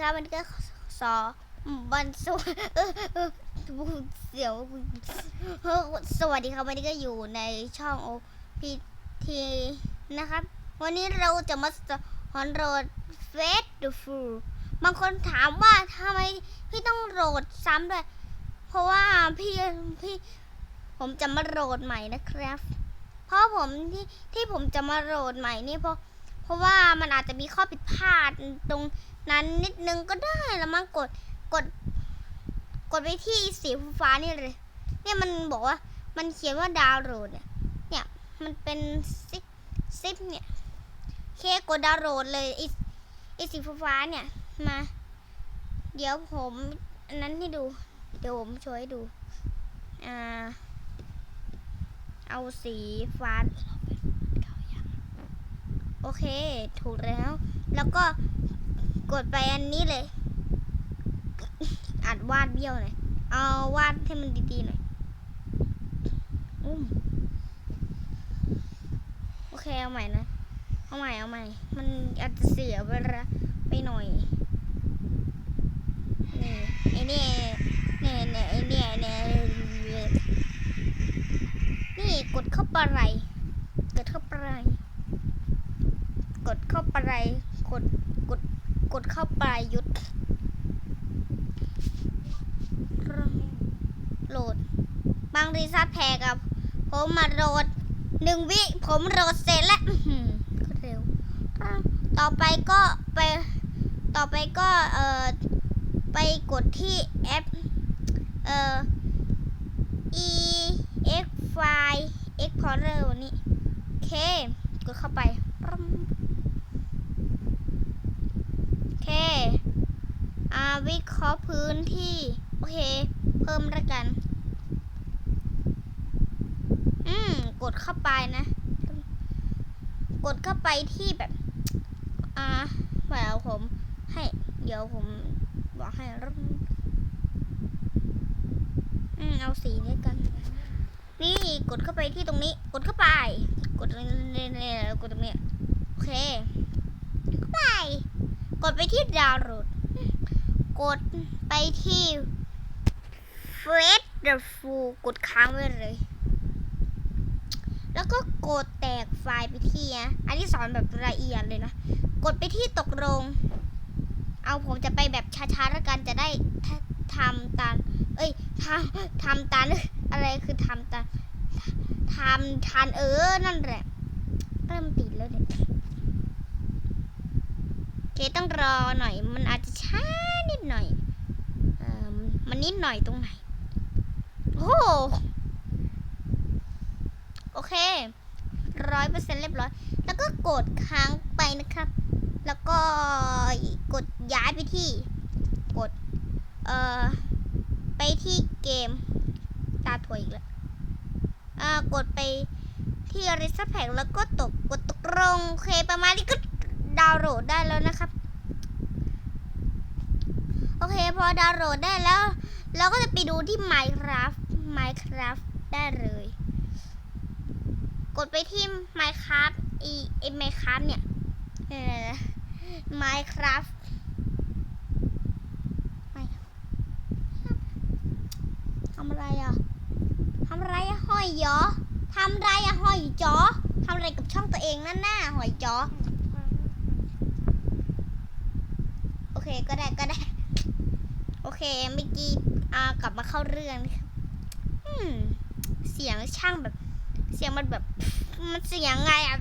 ครับมันก็สอบันสุเออเสียวสวัสดีครับวันนี้ก็อยู่ในช่องโอพีทีนะครับ วันนี้เราจะมาสอนโหลดเฟสดูฟูบางคนถามว่าทำไมพี่ต้องโหลดซ้ำด้วย เพราะว่าพี่พี่ผมจะมาโหลดใหม่นะครับ เพราะผมที่ที่ผมจะมาโหลดใหม่นี่เพราะเพราะว่ามันอาจจะมีข้อผิดพลาดตรง นั้นนิดนึงก็ได้แล้วมันกดกด กดไปที่สีฟ้านี่เลย เนี่ยมันบอกว่ามันเขียนว่าดาวโหลดเนี่ยเนี่ยมันเป็นซิปซิปเนี่ยเคกดดาวโหลดเลยอไอสีฟ้าเนี่ยมา เดี๋ยวผมอันนั้นให้ดู เดี๋ยวผมโชว์ให้ดูอ่าเอาสีฟ้าโอเค ถูกแล้ว แล้วก็ กดไปอันนี้เลย อัดวาดเบี้ยวหน่อยเอาวาดให้มันดีๆหน่อยอุ้มโอเคเอาใหม่นะ เอาใหม่เอาใหม่ มันอาจจะเสียเวลาไปหน่อย นี่ไอ้นี่เนี่เนี่ไอ้เนี่เนี่นี่กดเข้าไปไรกดเข้าไปไรกดเข้าไปไรกด กดเข้าไปยุดโหลด บางรีซัตแพกกับ ผมมาโหลดหนึ่งวิ ผมโหลดเสร็จแล้วก็เร็ว ต่อไปก็ไป ต่อไปก็เอ่อไปกดที่แอปเอ่อ e x file explorer วันนี้ โอเค กดเข้าไปปรึ้ม เคอาวิเคราะห์พื้นที่ โอเค เพิ่มล้วกัน อืม กดเข้าไปนะ กดเข้าไปที่แบบ อ่าเดี๋ยวผม ให้ เดี๋ยวผมบอกให้รึมอืม เอาสีนี้กัน นี่กดเข้าไปที่ตรงนี้ กดเข้าไป กดเนี่ยเนี่ยกดตรงนี้ โอเค ดไปที่ดาวน์โหลด กดไปที่ f r e s the full กดค้างไว้เลย แล้วก็กดแตกไฟล์ไปที่นะอันนี้สอนแบบละเอียดเลยนะ กดไปที่ตกลง เอาผมจะไปแบบช้าๆแล้วกันจะได้ทำตาม เอ้ยทำทำตามอะไรคือทำตามทำทานเออ นั่นแหละ เริ่มติดแล้วเนี่ย เคต้องรอหน่อย มันอาจจะช้านิดหน่อยเออมันนิดหน่อยตรงไหน โอ้โหโอเคร้อยเปอร์เซ็นต์เรียบร้อย แล้วก็กดค้างไปนะครับ แล้วก็กดย้ายไปที่ กด เอ่อ ไปที่เกม ตาถวยอีกแล้วอ่ากดไปที่อริสแพกแล้วก็ตกกดตกลงโอเคประมาณนี้ก็ ดาวน์โหลดได้แล้วนะครับ โอเคพอดาวน์โหลดได้แล้ว เราก็จะไปดูที่ Minecraft Minecraft ได้เลย กดไปที่ Minecraft อีไอ Minecraft เนี่ยเออ Minecraft ทำอะไรอะทำอะไรอะหอยยอทำอะไรอะห้อยจอทำอะไรกับช่องตัวเองนั่นน่ะหอยจอ โอ เคก็ได้ก็ได้ โอเคเมื่อกี้อ่ากลับมาเข้าเรื่องนะครับอืมเสียงช่างแบบ เสียงมันแบบ มันเสียงไงอะ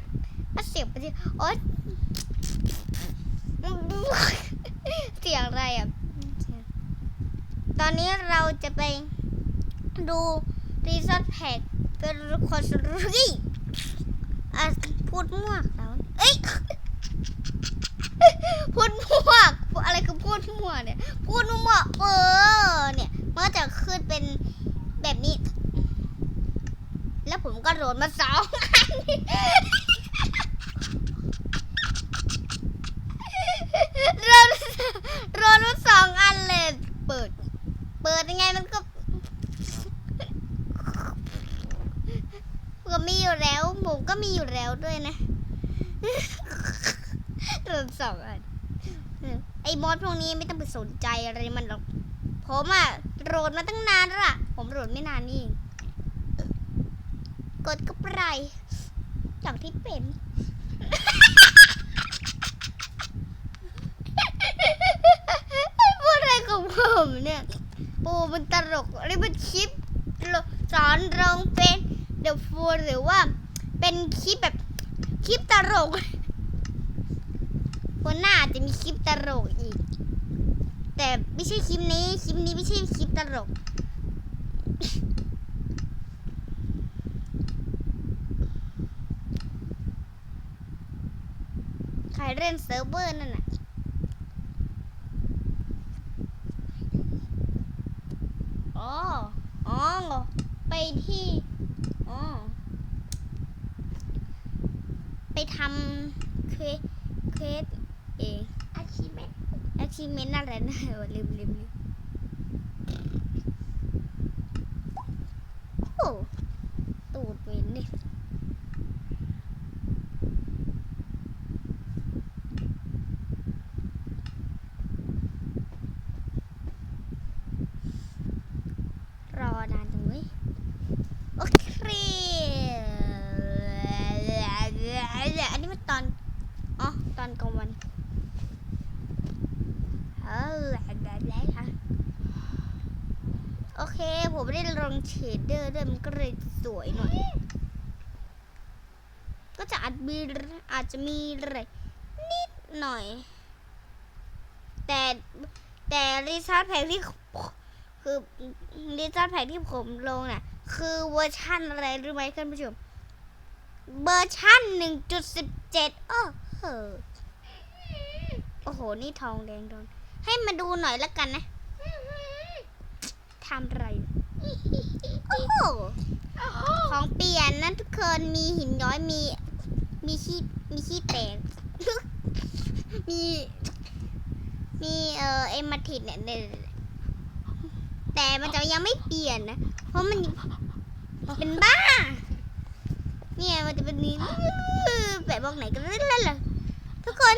มันเสียงไปที่โอ๊ยเสียงอะไรอะตอนนี้เราจะไปดูรีสอร์ทแพ็กเป็นคอนสุรีอะพูดมั่วแล้ว เอ้ยพูดมั่ว อะไรคือพูดมั่วเนี่ย พูดมั่วเออเนี่ยเมันก็จะขึ้นเป็นแบบนี้ แล้วผมก็โหลดมาสองอันโหลดโหลดมาสองอันเลย เปิด เปิดยังไงมันก็ก็มีอยู่แล้ว ผมก็มีอยู่แล้วด้วยนะโดนสองอัน ไอ้โมมดพวกนี้ไม่ต้องไปสนใจอะไรมันหรอก ผมอะโหลดมาตั้งนานแล้วล่ะ ผมโหลดไม่นานนี่กดก็ไปไรอย่างที่เป็น พูดอะไรของผมเนี่ยโอ้มันตลกอะไรมันคลิปสอนร้องเป็นเดอะฟูหรือว่าเป็นคลิปแบบคลิปตลก วันหน้าจะมีคลิปตลกอีก แต่ไม่ใช่คลิปนี้ คลิปนี้ไม่ใช่คลิปตลก ใครเล่นเซิร์ฟเวอร์นั่นน่ะอ๋อ อ๋อ ไปที่ อ๋อ ไปทำเควสเควส เองอาชีพเม็ด achievement อะไรนะวะลืมลืมลืมโอ้ตูดเหม็นดิรอนานจังเว้ยโอเคอันนี้มันตอน อ๋อ ตอนกลางวัน เออโอเค ผมไม่ได้ลง เชเดอร์ด้วยมันก็เลยสวยหน่อย ก็จะอาจมีอาจจะมีอะไรนิดหน่อย แต่แต่รีซาร์ดแพ็กที่คือรีซาร์ดแพ็กที่ผมลงน่ะ คือเวอร์ชั่นอะไรรู้ไหมท่านผู้ชมเวอร์ชั่นหนึ่งจุดสิบเจ็ดโอ้โหโอ้โห นี่ทองแดงโดนให้มาดูหน่อยละกันนะทำอะไร โอ้โหของเปลี่ยนนะทุกคนมีหินย้อยมีมีขี้มีขี้แตกมีมีเอ่อเอมาทิดเนี่ยแต่มันจะยังไม่เปลี่ยนนะ เพราะมันเป็นบ้า เนี่ยมันจะเป็นนี้แปะบอกไหนก็เล่นเลยทุกคน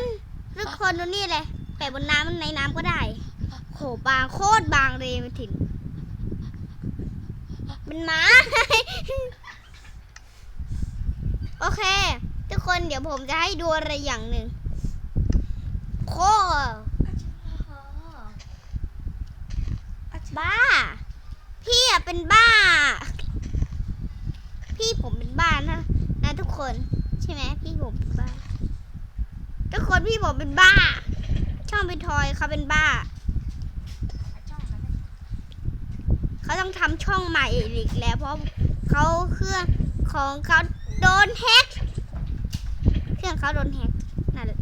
ทุกคนดูนี่เลยแปะบนน้ำในน้ำก็ได้โหบางโคตรบางเลยมันถิ่น เป็นม้าโอเค ทุกคนเดี๋ยวผมจะให้ดูอะไรอย่างหนึ่งโคบ้า พี่อะเป็นบ้า พี่ผมเป็นบ้านะนะทุกคน ใช่ไหมพี่ผมเป็นบ้า ทุกคนพี่ผมเป็นบ้า ช่องเป็นทอยเขาเป็นบ้า ช่องนั้น เขาต้องทำช่องใหม่อีกแล้ว เพราะเขาเครื่องของเขาโดนแฮกเครื่องเขาโดนแฮกนั่นแหละ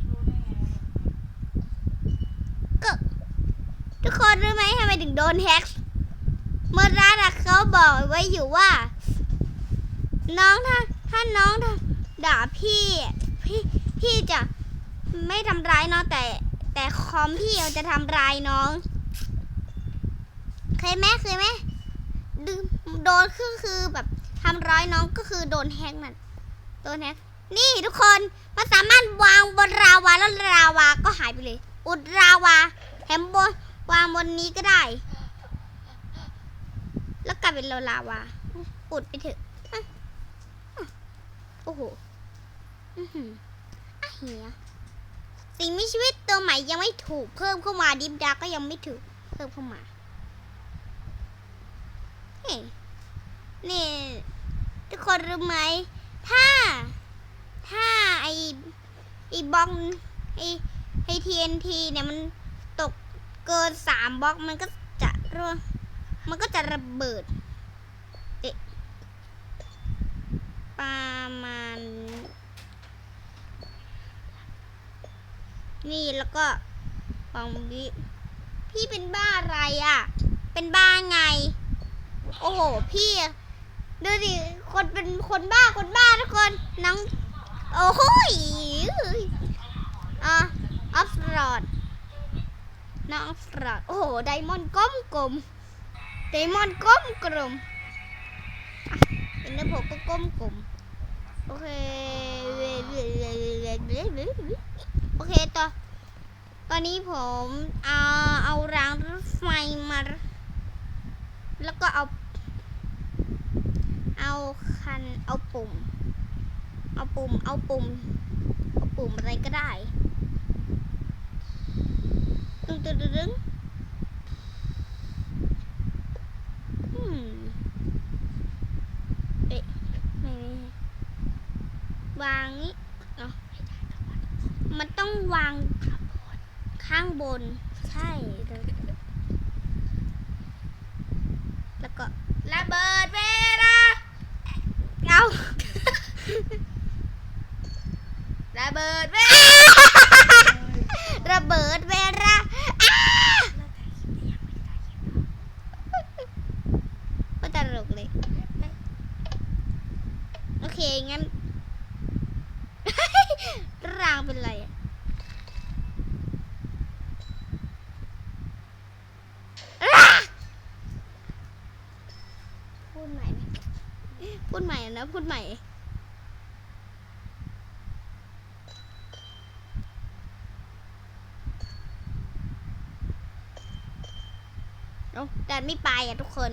ก็ทุกคนรู้ไหมทำไมถึงโดนแฮกเมื่อร้านอะเขาบอกไว้อยู่ว่า น้องถ้าถ้าน้องด่าพี่พี่พี่จะไม่ทำร้ายน้องแต่ แต่คอมพี่จะทำร้ายน้อง เคยไหมเคยไหม ดึงโดนคือคือแบบทำร้ายน้องก็คือโดนแฮกนั่นโดนแฮกนี่ทุกคนมันสามารถวางบนราวาแล้วราวาก็หายไปเลย อุดราวาแถมบนวางบนนี้ก็ได้ แล้วกลายเป็นลาวาอุดไปเถอะโอ้โหอื้อหืออะเหียสิ่งมีชีวิตตัวใหม่ยังไม่ถูกเพิ่มเข้ามาดิฟดาก็ยังไม่ถูกเพิ่มเข้ามา นี่ ทุกคนรู้ไหม ถ้า ถ้าไอไอบล็อกไอไอทีเอ็นทีเนี่ยมันตกเกินสามบล็อกมันก็จะร่วงมันก็จะระเบิดประมาณนี่แล้วก็วางวิพี่เป็นบ้าอะไรอะ่ะ เป็นบ้าไง โอ้โห พี่ ดูดิ คนเป็นคนบ้าคนบ้าทุกคนน้องโอ้โหอะออฟรอดน้องออฟรอดโอ้โห ไดมอนด์ก้มกลมไดมอนด์ก้มกลมอะเป็นเนื้อผมก็ก้มกลมโอเค โอเคต่อ ตอนนี้ผมเอาเอารางรถไฟมา แล้วก็เอา เอาคัน เอาปุ่ม เอาปุ่ม เอาปุ่ม เอาปุ่มอะไรก็ได้ตึงตึงตึงตึงอืมเอ๊ะไม่ไม่วางนี้เนาะมันต้องวางข้างบน ใช่แล้วแล้วก็ ระ เบิดเวลา เอา ระเบิดเวลา ระเบิดเวลาอ้าก็ตลกเลย โอเค งั้น รางเป็นไรอะอ้าพูดใหม่นะ พูดใหม่นะพูดใหม่เอ้าดันไม่ไปอะทุกคน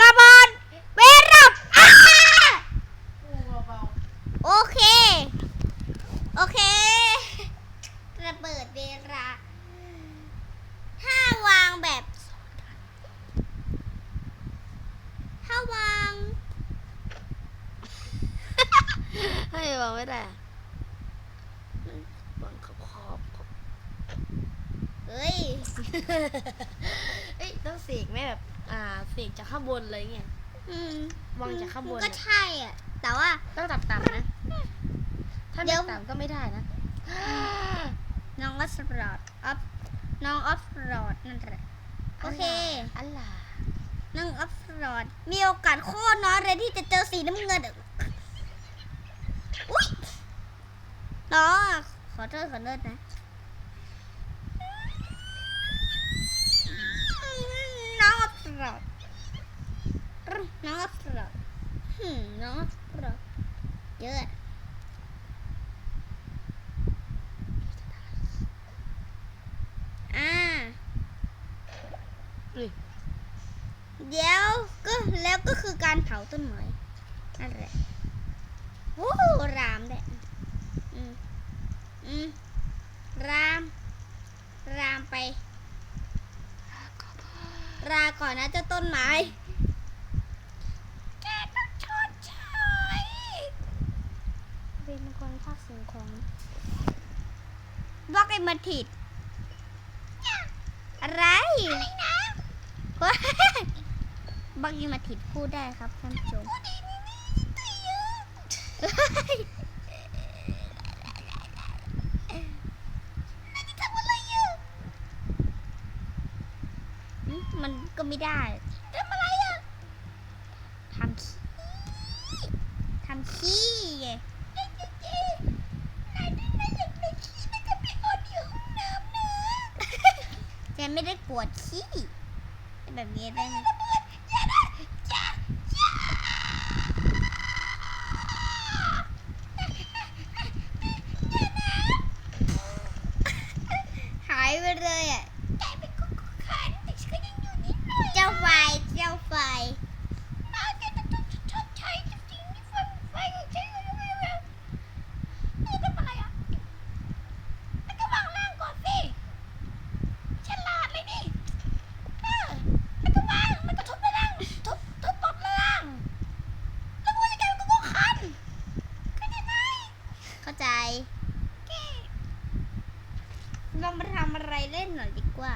ระเบิดเวรับอ้าโอเค โอเค ระเบิดเวลาถ้าวางแบบ ถ้าวาง ให้บอกไม่ได้บังคับขอบขอบ เฮ้ย เอ้ยต้องเสกไหมแบบ อ่าเสกจากข้างบนเลยเงี้ยอืมวางจากข้างบน ก็อะใช่อะ แต่ว่า ต้องต่ำๆนะ ถ้าเดี๋ไม่ยว ต่ำก็ไม่ได้นะ น้องออฟโรดออฟน้องออฟโรดนั่นแหละ โอเค อัลลาน้องออฟโรดมีโอกาสโคตรน้อยเลยที่จะเจอสีน้ำเงินอะอุ้ยน้องอะขอโทษขอโทษนะ น้องออฟโรด น้องออฟโรดหืมน้องออฟโรดเยอะอ่าเฮ้ยเดี๋ยวก็แล้วก็คือการเผาต้นไม้นั่นแหละโอ้รามแหละอืมอืมราม รามไป ราก่อนนะเจ้าต้นไม้ แกต้องชดใช้ เป็นคนภาคเสียงของบล็อกไอ้มาถิดอะไรอะไรนะบักยังมาถิดพูดได้ครับท่านผู้ชมมมันก็ไม่ได้ทำอะไรอะทำขี้ทำขี้ไงแกไม่ได้ป วดขี้แบบนี้ได้ไหม หายไปเลยอะแกเป็นกุ๊กขันแต่ฉันก็ยังอยู่นิดหน่อยเจ้าไฟเจ้าไฟน่าแกจะต้องชดใช้กับสิ่งที่ไฟไฟของฉันอยู่แล้วนี่ทำอะไรอะแล้วก็วางล่างก่อนสิฉลาดเลยนี่เออแล้วก็วางแล้วก็ทุบไปล่างทุบทุบตบล่าง แล้วกูจะแกเป็นกุ๊กขันเข้าใจไหมเข้าใจ เรามาทำอะไรเล่นหน่อยดีกว่า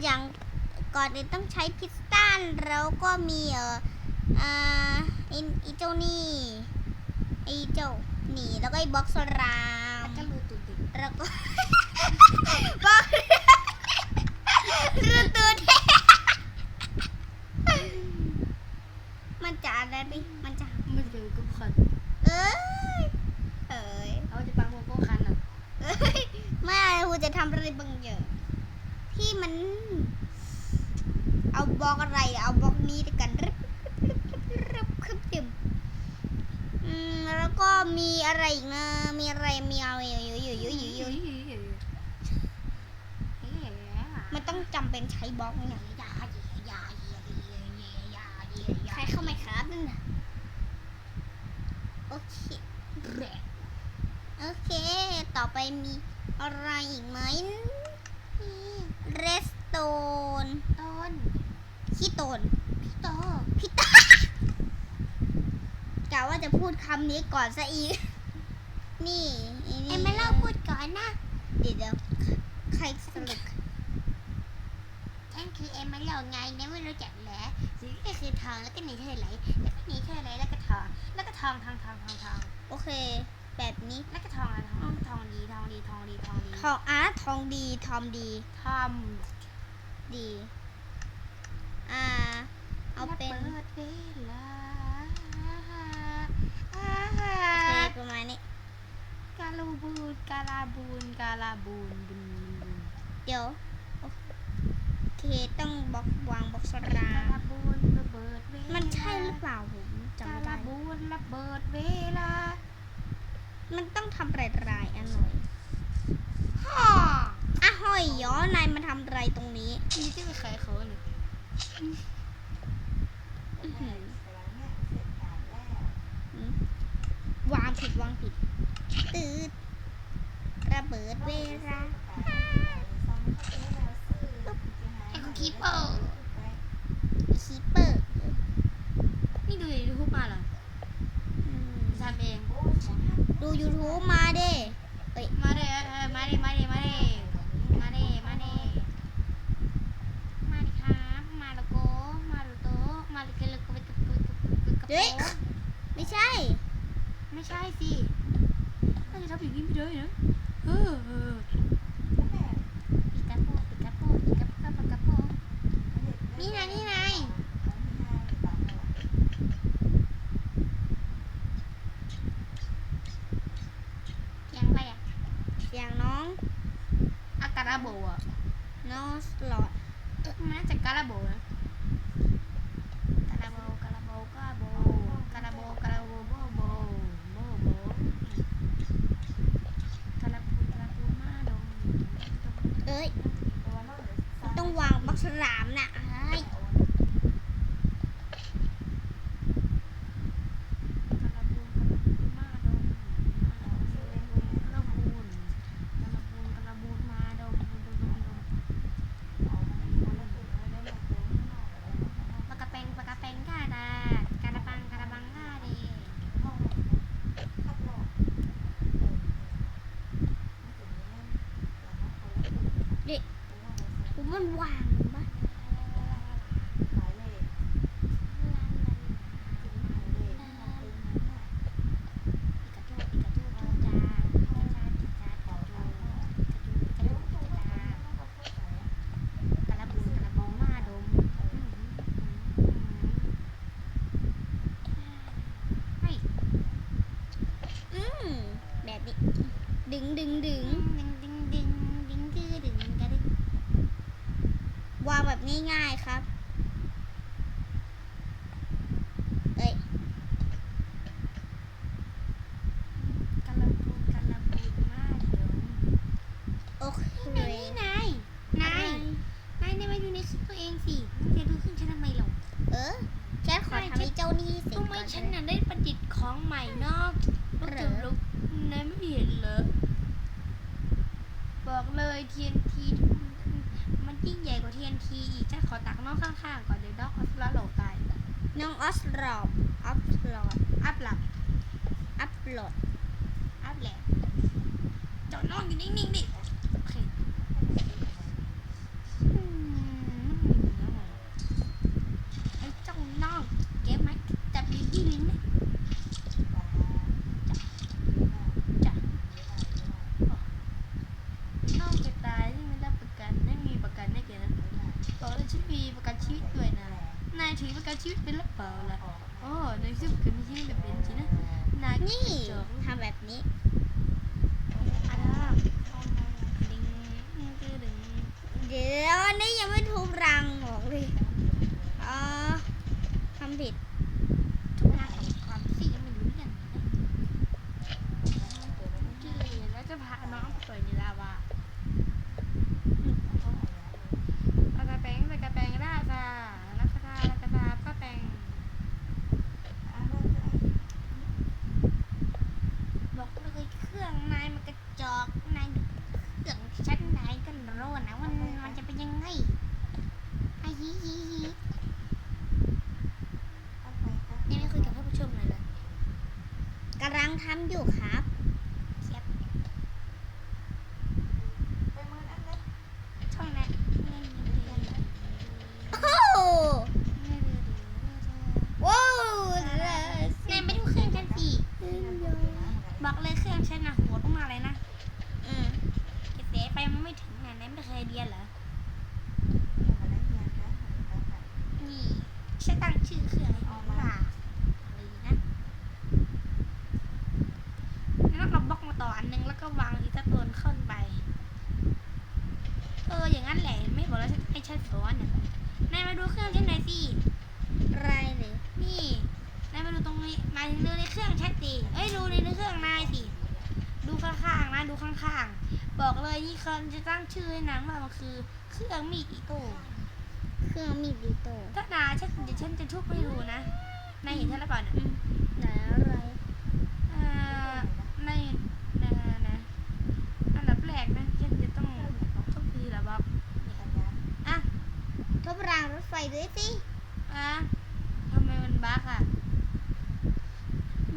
อ่าอย่างก่อนอื่นต้องใช้พิสตันแล้วก็มีเอ่ออ่าไอ้ไอีเจ้านี่ไอ้เจ้านี่แล้วก็ไอ้บ็อกซ์รามก็รูตุ่ติแล้วก็บ็อกรูตูดมันจะอะไรไหมมันจะ ไม่เจอกุ๊กคัน เอ้ยเอ้ย เอาจะปังโมโก้คันอะ เอ้ยไม่ครูจะทำอะไรบางอย่างที่มัน เอะไรเอาบล็อกนี้ด้วยกันรึบรึบรึบรึบขึ้นเต็มแล้วก็มีอะไรอีกนะ มีอะไร มีอะไรอยู่อยู่อยู่อยู่อยู่อยู่มันต้องจำเป็นใช้บล็อกเนี่ยใครเข้ามาครับนั่นน่ะโอเค โอเค ต่อไปมีอะไรอีกไหมเรสโตน ต้นขี้โตนพี่โตพี่ตากะว่าจะพูดคำนี้ก่อนซะอีก นี่เอ็มไม่เล่าพูดก่อนนะ เดี๋ยวเดี๋ยวใครสรุปฉันคือเอ็มไม่เล่าไงเนี่ยไม่รู้จักแหละสิ่งก็คือทองแล้วก็หนีเธอไหลแล้วก็หนีเธอไหลแล้วก็ทอง แล้วก็ทองทองทองทองทองโอเค แบบนี้แล้วก็ทองอะไรทองทองดีทองดีทองดีทองดีทองอาร์ตทองดีทอมดีทอมดี อ่า เอาเป็นเปิดเวลาอเคประมาณนี้กาลูบูนกาลาบูนกาลาบูนบุนบุนเดี๋ยวโอเคต้องบล็อกวางบล็อกสการาลาบูนระเบิดเวลามันใช่หรือเปล่าผมจำไม่ลาได้ลาบูนระเบิดเวลา มันต้องทำรายๆอันหน่อยฮ่าอะห้อยย้อนายมาทำอะไรตรงนี้ นี่จะไปขายเขาเนี่ย วางผิดวางผิด ตืดระเบิดเวลาไอ้คุกกี้เปอร์คีเปอร์ นี่ดูยูทูบมาเหรออืมทำเอง ดู YouTube มาเด้มาเด้เออมาเด้มาเด้มาเด้มาเด้มาเด้มาดิครับมาโลโก้มาโลโต้มาโลโก้โลโก้ไปกับกับกับกับ เฮ้ยไม่ใช่ ไม่ใช่สิถ้าจะทำอย่างนี้ไม่ได้นะเออเออปิกาโปปิกาโปปิกาโปปิกาโปนี่ไงนี่ไงยังไรอะ อย่างน้อง อากาลาโบอะ น้องสลอด มันน่าจะกาลาโบนะกาลาโบกาลาโบกาโบกาลาโบกาลาโบโบโบโบโบกาลาบูกาลาบูมาดง เอ้ย ต้องวางบล็อกสลามน่ะเอ้ย กาลาบูกาลาบูมาดงกาลาบูกาลาบูกาลาบูกาลาบูมาดงดงดงดงปากกาเป็นปากกาเป็นกาดากาดาปังกาดาบังกาเด ผ มันวางปะอืมแบบนี้ดึงดึงดึง วางแบบง่ายๆครับ เอ้ย โอเค นายนายนายมาดูในคลิปตัวเองสิจะดูขึ้นฉันทำไมหรอ เออแค่ขอทำให้เจ้าหนี่เสร็จ ทำ ก่ ไม อน ฉันน่ะได้ประดิษฐ์ของใหม่นอกรถจุดลุกนายไม่เห็นเหรอ บอกเลย TNT มันยิ่งใหญ่กว่า TNT อีกฉันขอตักน้องข้างๆก่อนเดี๋ยวด็อกออสลาโหลตาย น้องออสรอบอัพโหลด อัพหลับ อัพโหลด อัพแหละเจาน้องอยู่นิ่งๆดิโอเคอืมไอ้เจ้าน้องเก็บไหมจับดีที่ลิ้นไหมจ้ะน้องจะตายที่ไม่รับประกันไม่มีประกันได้แก่นะบอกเลยฉันมีประกันชีวิตด้วยนะนายถือประกันชีวิตเป็ นหรือเปล่าล่ะอ๋อนายซื้อประกันชีวิตแบบเป็นสินะนายนี่จบทำแบบนี้ อ่าดึงดึงดึง เดี๋ยวอันนี้ยังไม่ทุบรังออกเลย ด งทำอยู่ครับเชียบ ช่องนั้น โอ้โหว้าวนายไปดูเครื่องฉันสิบอกเลยเครื่องฉันนะหัวต้องมาเลยนะ อืม กระแสไฟมันไม่ถึงนะนายไม่เคยเรียนเหรอ นี่ฉันตั้งชื่อเครื่องให้ว่าอะไรนะแล้วเราบล็อกมาต่ออันนึงแล้วก็วางอีกตัวขึ้นไป เอออย่า งนั้นแหละ ไม่บอกแล้วให้ฉันสอนเนี่ยนายมาดูเครื่องฉันหน่อยสิไรหรือนี่นายมาดูตรงนี้นายดูในเครื่องชัดสิเอ้ยดูในเครื่องนายสิดูข้างๆนะดูข้างๆ บอกเลยนี่คนจะตั้งชื่อให้นางว่ามันคือเครื่องมีดอิโต้เครื่องมีดดิโตถ้านายฉันเดี๋ยวฉันจะทุบให้ดูนะนายเห็นฉันแล้วก่อนอะ ไหนอะไร เอ่อนายนะนะอันดับแรกนะฉันจะต้องทุบทีละบล็อกอะ ทุบรางรถไฟด้วยสิ อะทำไมมันบั๊กอะ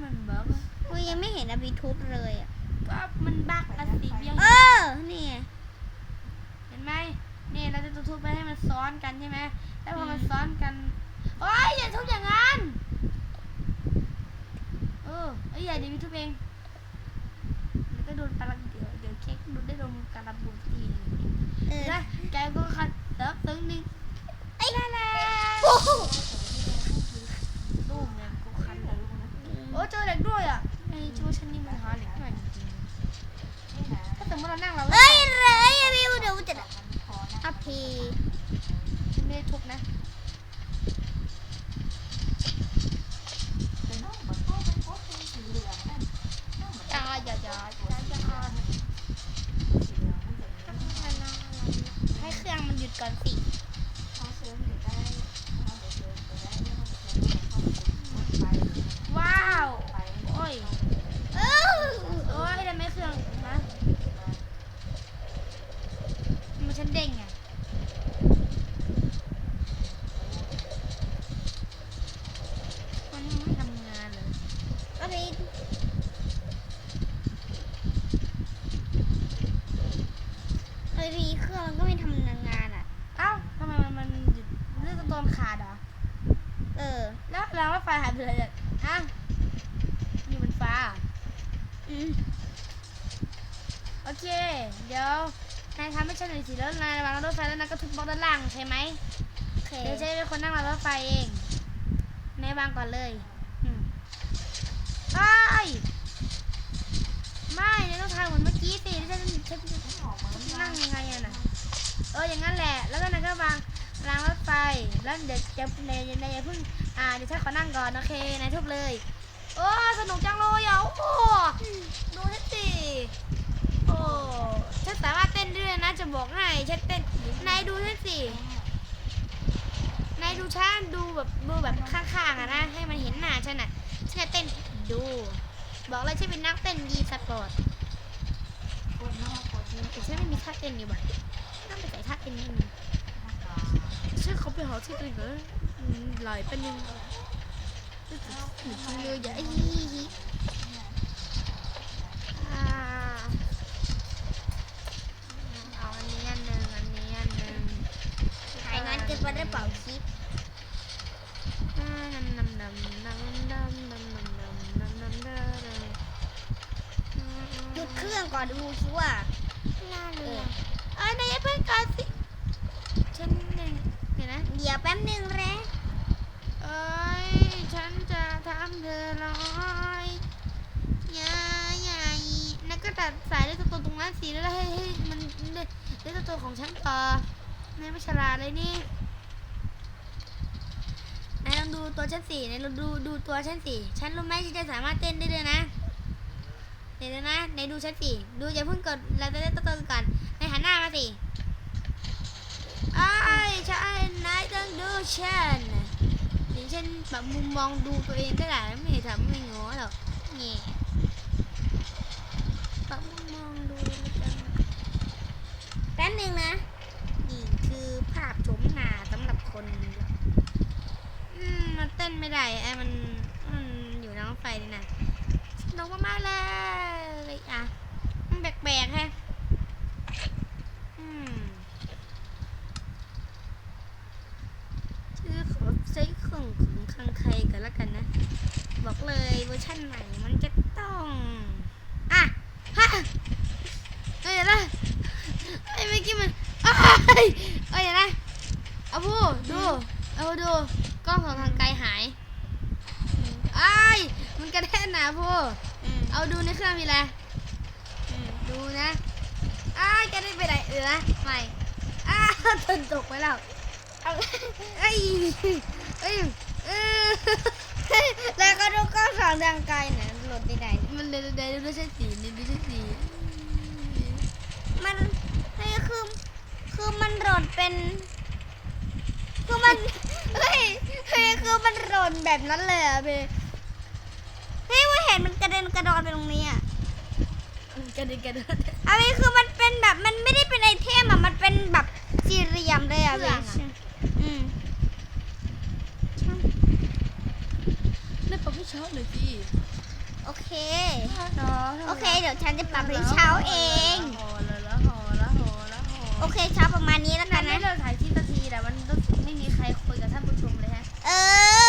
มันบั๊กอะ กูยังไม่เห็นอภิทุบเลยอะ ก็มันบั๊กอะสิเบี้ยว เออ นี่ไง เห็นไหมนี่เราจะทุบไปให้มันซ้อนกันใช่ไหมแล้วพอมัน อืม ซ้อนกันโอ้ยอย่าทุบอย่างนั้นเอ อเอ้ยอย่าเดี๋ยวมีทุบเองแล้วก็โดนกระลังเดี๋ยวเดี๋ยวเค้กโดนได้โดนกระบุนทีหนึ่งเออนะแกก็คัดเติบตึงหนึงไอ้นั่นแหละโอ้โหตู้มเนี่ยกูคันเลยโอ้เจอเหล็กด้วยอะไอ้ชูฉันนี่มันหาเหล็กหน่อยจริงๆถ้าสมมติเรานั่งเรา เอ้ยเลยอภิวเดี๋ยวจะอภิ ฉันไม่ได้ทุบนะอย่าอย่าอย่าอย่าอย่าให้เครื่องมันหยุดก่อนสิ ว้าว โอ้ย เออ โอ้ยทำไมเครื่องนะมันฉันเด้งอะมันยังไม่ทำงานเลย อภิอภิเครื่องมันก็ไม่ทำงานอะ เอ้าทำไมมันมันหยุดเรื่องต้นขาดเหรอ เออ แล้วรางรถไฟหายไปเลยอะอะอยู่บนฟ้า อืม โอเค เดี๋ย วนายทำให้ฉันหน่อยสิแล้วนายวางรถไฟแล้วนายก็ทุบบล็อกด้านล่างใช่ไหมโอเคเดี๋ยวจะเป็นคนนั่งรถไฟเองนายวางก่อนเลยอืมไอ้ยไม่นายต้องทำเหมือนเมื่อกี้สิฉันฉันฉันนั่งยังไงอะน่ะเอออย่างนั้นแหละ แล้วก็นายก็วางรางรถไฟแล้วเดี๋ยวจะนายนายอย่าเพิ่งอ่าเดี๋ยวฉันขอนั่งก่อนโอเคนายทุบเลยโอ้สนุกจังเลยอะโอ้ดูฉันสิโอ้ ฉันสามารถเต้นได้ด้วยนะจะบอกให้ฉันเต้นนายดูฉันสินายดูฉันดูแบบดูแบบข้างๆอะนะให้มันเห็นหน้าฉันอะฉันจะเต้นดู บอกเลยฉันเป็นนักเต้นยีสปอร์ตแต่ฉันไม่มีท่าเต้นอยู่บ่ต้องไปใส่ท่าเต้นนิดนึงฉันเขาไปหาที่ตัวเองเหรออืมลอยเป็นยังหยุดเยอย่าไอ้อ่าเอาอันนี้อันหนึ่งอันนี้อันหนึ่ง หายงานเกินไปได้เปล่าคลิป หยุดเค รื่องก่อนดูคิดว่าเออเอ้ยนายอย่าเพิ่งก่อนสิฉันหนึ่งเดี๋ยวนะเดี๋ยวแป๊บนึงแร้เอ้ยฉันจะทำเธอร้อยยาใหญ่นักก็ตัดสายด้วยตัวตรงนั้นสีแล้วให้ให้มันด้วยด้วยตัวของฉันต่อนายไม่ฉลาดเลยนี่นายลองดูตัวฉันสินายลองดูดูตัวฉันสิฉันรู้ไหมฉันจะสามารถเต้นได้ด้วยนะเดี๋ยวนะนดูฉันสิ ดูอย่าเพิ่งกดเราจะได้ตัวตนก่อนนหันหน้ามาสิไอ้ายฉันนายต้องดูฉันเดี๋ยวฉันปรับมุมมองดูตัวเองก็ได้ไม่ทำไม่ง้อหรอกนี่ปรับมุมมองดูแล้นแป๊บนึงนะ นี่คือภาพโฉมหน้าสำหรับคนอืมมันเต้นไม่ได้ไอ้มันมันอยู่ในรถไฟนี่นะฉันต้อง นุกมากๆเลยอะมันแปลกๆแฮะอืมชื่อขอใช้ของของคังใครกันแล้วกันนะ บอกเลยเวอร์ชันใหม่มันจะต้อง อะฮะเอ้ยเดี๋ยวนะไอ้ยเมื่อกี้มันอ้ายเอ้ยเดี๋ยวนะเอาพูดูเอาดูกล้องของทางไกลหายอ้ายมันกระแทกหนาพู อืม เอาดูในเครื่องมีอะไร อืม ดูนะอ้ายกระเด็นไปไหนเออนะไม่อ้าวตนตกไปแล้ว เอาเอ้ยเอ้ยเออแล้วก็ดูกล้องสองทางไกลนะหลุดไปไหนมันเดินเดินดูใช่สีนี่ดูใช่สีมันเฮ้ยคือคือมันหล่นเป็น คือมันเฮ้ยเฮ้ยคือมันหล่นแบบนั้นเลยอะเบเฮ้ยว่าเห็นมันกระเด็นกระดอนไปตรงนี้อะกระเด็นกระโดดอะไรคือมันเป็นแบบมันไม่ได้เป็นไอเทมอะมันเป็นแบบสี่เหลี่ยมเลยอะเบอืม แล้วปรับให้ เช้าหน่อยสิโอเคเนาะโอเค เดี๋ยวฉันจะปรับให้เช้าเองโหแล้วแล้วโหแล้วโหแล้วโหโอเคเช้าประมาณนี้แล้วกักันนไม่นะเลิกถ่ายคลิปนาทีแต่มันต้องไม่มีใครคุยกับท่านผู้ชมเลยฮะ เออ